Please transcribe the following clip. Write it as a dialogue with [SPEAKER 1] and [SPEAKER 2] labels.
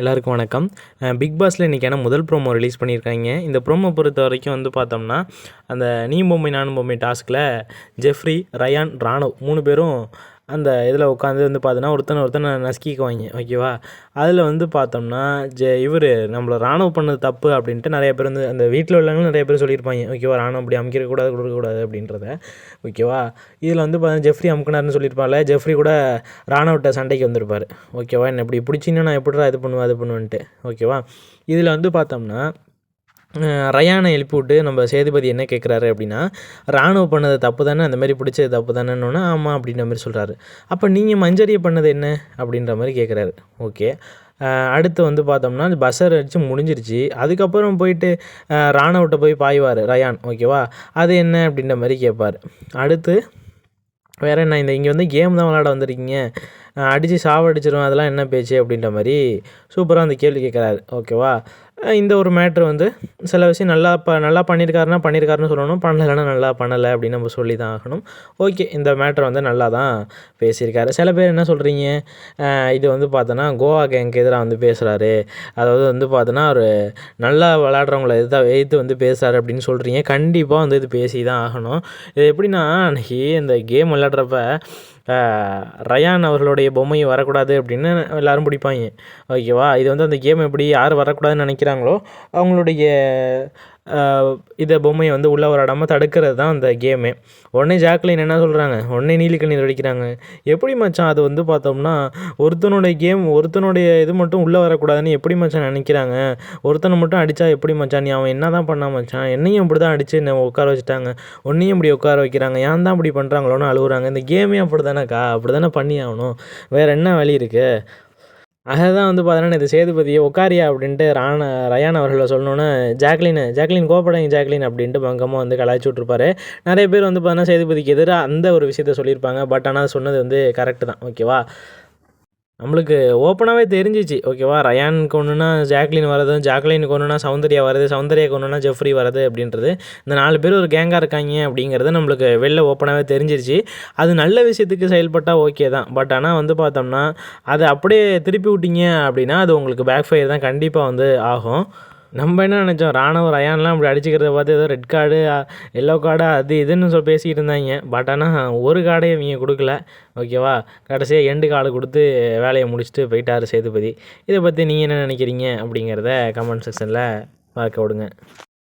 [SPEAKER 1] எல்லாருக்கும் வணக்கம். பிக் பாஸில் இன்றைக்கான முதல் ப்ரோமோ ரிலீஸ் பண்ணியிருக்காங்க. இந்த ப்ரோமோ பொறுத்த வரைக்கும் வந்து பார்த்தோம்னா அந்த நீ பொம்மை நானும் பொம்மை டாஸ்கில் ஜெஃப்ரி ரயான் ராணவ் மூணு பேரும் அந்த இதில் உட்காந்து வந்து பார்த்தோன்னா ஒருத்தனை ஒருத்தனை நசுக்கிக்குவாங்க ஓகேவா? அதில் வந்து பார்த்தோம்னா ஜெ இவர் நம்மளை ராணுவம் பண்ணது தப்பு அப்படின்ட்டு நிறைய பேர் வந்து அந்த வீட்டில் உள்ளவங்களும் நிறைய பேர் சொல்லியிருப்பாங்க ஓகேவா? ராணுவம் அப்படி அமுக்கிடக்கூடாது கொடுக்கக்கூடாது அப்படின்றத ஓகேவா? இதில் வந்து பார்த்தீங்கன்னா ஜெஃப்ரி அமுக்கினார்னு சொல்லியிருப்பாள் ஜெஃப்ரி கூட ராணுவட்ட சண்டைக்கு வந்திருப்பார் ஓகேவா? என்ன இப்படி பிடிச்சின்னா நான் எப்படிடா இது பண்ணுவேன் அது பண்ணுவேன்ட்டு ஓகேவா? இதில் வந்து பார்த்தோம்னா ரயானை எழுப்பி விட்டு நம்ம சேதுபதி என்ன கேட்குறாரு அப்படின்னா ராணுவம் பண்ணது தப்பு தானே அந்த மாதிரி பிடிச்சது தப்பு தானேன்னு ஆமாம் அப்படின்ற மாதிரி சொல்கிறாரு அப்போ நீங்கள் மஞ்சரியை பண்ணது என்ன? அப்படின்ற மாதிரி கேட்குறாரு ஓகே. அடுத்து வந்து பார்த்தோம்னா பஸ்ஸர் அடித்து முடிஞ்சிருச்சு. அதுக்கப்புறம் போயிட்டு ராணுவட்ட போய் பாய்வார் ரயான். ஓகேவா? அது என்ன அப்படின்ற மாதிரி கேட்பார் அடுத்து வேறு என்ன இந்த இங்கே வந்து கேம் தான் விளாட வந்திருக்கீங்க. அடித்து சாவடிச்சிடும் அதெல்லாம் என்ன பேச்சு அப்படின்ற மாதிரி சூப்பராக அந்த கேள்வி கேட்குறாரு ஓகேவா? இந்த ஒரு மேட்ரு வந்து சில விஷயம் நல்லா ப நல்லா பண்ணியிருக்காருன்னா பண்ணியிருக்காருன்னு சொல்லணும். பண்ணலைன்னா நல்லா பண்ணலை அப்படின்னு நம்ம சொல்லி தான் ஆகணும். ஓகே இந்த மேட்ரு வந்து நல்லா தான் பேசியிருக்காரு. சில பேர் என்ன சொல்கிறீங்க இது வந்து பார்த்தோன்னா கோவா கேங்க்கு எதிராக வந்து பேசுகிறாரு அதாவது வந்து பார்த்தோன்னா ஒரு நல்லா விளாட்றவங்கள எதிர்த்து எதிர்த்து வந்து பேசுகிறாரு அப்படின்னு சொல்கிறீங்க கண்டிப்பாக வந்து இது பேசி தான் ஆகணும். இது எப்படின்னா அன்றைக்கி இந்த கேம் விளாட்றப்ப ரயான் அவர்களுடைய பொம்மை வரக்கூடாது அப்படின்னு எல்லோரும் பிடிப்பாங்க. ஓகேவா இது வந்து அந்த கேம் எப்படி யார் வரக்கூடாதுன்னு வைக்கிறாங்களோ அவங்களுடைய இதை பொம்மையை வந்து உள்ளே வராடாமல் தடுக்கிறது தான் அந்த கேமு. உடனே ஜாக்லின் என்ன சொல்கிறாங்க உடனே நீலிக்கண்ணீர் அடிக்கிறாங்க எப்படி மச்சான் அது வந்து பார்த்தோம்னா ஒருத்தனுடைய கேம் ஒருத்தனுடைய இது மட்டும் உள்ளே வரக்கூடாதுன்னு எப்படி மச்சான் நினைக்கிறாங்க? ஒருத்தனை மட்டும் அடித்தா எப்படி மச்சான்? நீ அவன் என்ன தான் பண்ணான் மச்சான்? என்னையும் இப்படி தான் அடித்து என்ன உட்கார வச்சுட்டாங்க. உன்னையும் இப்படி உட்கார வைக்கிறாங்க. ஏன் தான் இப்படி பண்ணுறாங்களோன்னு அழுகுறாங்க. இந்த கேமே அப்படி தானேக்கா அப்படி தானே பண்ணி ஆகணும் வேறு என்ன வழி இருக்குது அதுதான் வந்து பார்த்தோன்னா இது சேதுபதியை உட்காரியா அப்படின்ட்டு ராண ரயான் அவர்களை சொல்லணுன்னு ஜாக்லின் ஜாக்லின் கோப்படைங்க ஜாக்லின் அப்படின்ட்டு பங்கமாக வந்து கலாய்ச்சி விட்ருப்பாரு நிறைய பேர் வந்து பார்த்தோன்னா சேதுபதிக்கு எதிராக அந்த ஒரு விஷயத்த சொல்லியிருப்பாங்க. பட் ஆனால் சொன்னது வந்து கரெக்டு தான். ஓகேவா நம்மளுக்கு ஓப்பனாகவே தெரிஞ்சிச்சு. ஓகேவா ரயானுக்கு ஒன்றுனா ஜாக்லின் வரது ஜாக்லினுக்கு ஒன்றுனா சௌந்தர்யா வருது சௌந்தர்யாவுக்கு ஒன்றுனா ஜெஃப்ரி வரது அப்படின்றது இந்த நாலு பேர் ஒரு கேங்காக இருக்காங்க அப்படிங்கிறது நம்மளுக்கு வெளில ஓப்பனாகவே தெரிஞ்சிருச்சு. அது நல்ல விஷயத்துக்கு செயல்பட்டால் ஓகே தான். பட் ஆனால் வந்து பார்த்தோம்னா அதை அப்படியே திருப்பி விட்டீங்க அப்படின்னா அது உங்களுக்கு பேக் ஃபயர் தான் கண்டிப்பாக வந்து ஆகும். நம்ம என்ன நினச்சோம்? ராணுவ ரயான்லாம் அப்படி அடிச்சுக்கிறத பார்த்து ஏதோ ரெட் கார்டு எல்லோ கார்டு அது இதுன்னு சொல்லி பேசிக்கிட்டு இருந்தாங்க. பட் ஆனால் ஒரு கார்டையும் இவங்க கொடுக்கல. ஓகேவா கடைசியாக எண்டு கார்டு கொடுத்து வேலையை முடிச்சுட்டு போயிட்டார் சேதுபதி. இதை பற்றி நீங்கள் என்ன நினைக்கிறீங்க அப்படிங்கிறத கமெண்ட் செக்ஷனில் பார்க்க விடுங்க.